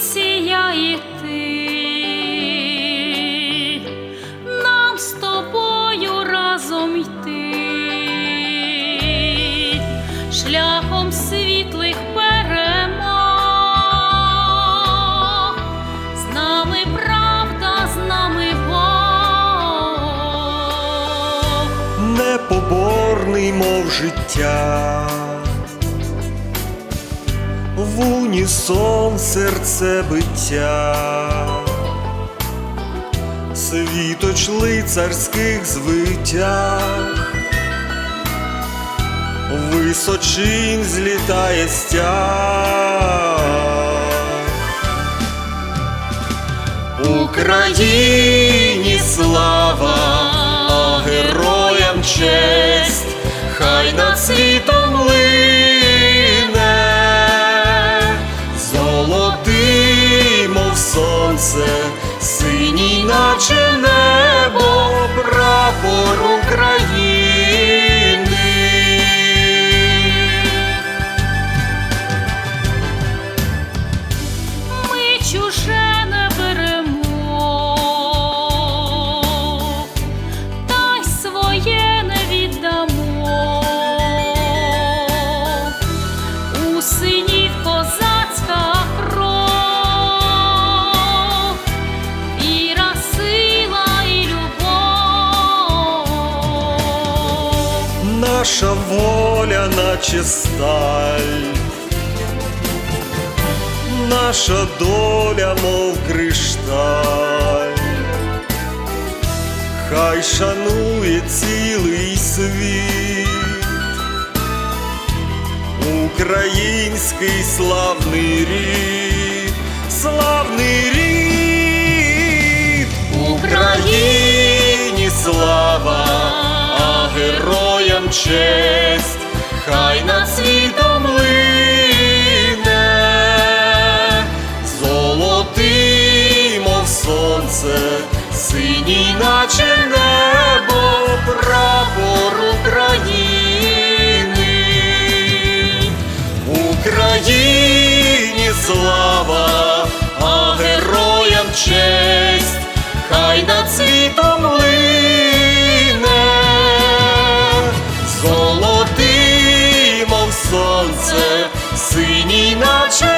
станція йти, нам з тобою разом йти, шляхом світлих перемог, з нами правда, з нами Бог, непоборний, мов життя в унісон серце биття, світоч лицарських звитяг, височинь злітає стяг. Україні слава, а героям честь, хай над світом Наша воля, наче сталь, наша доля, мов кришталь, хай шанує цілий світ, український славний рід, славний рід, честь, хай на світом лине, золотий, мов сонце, синій наче не. сонце, синій наче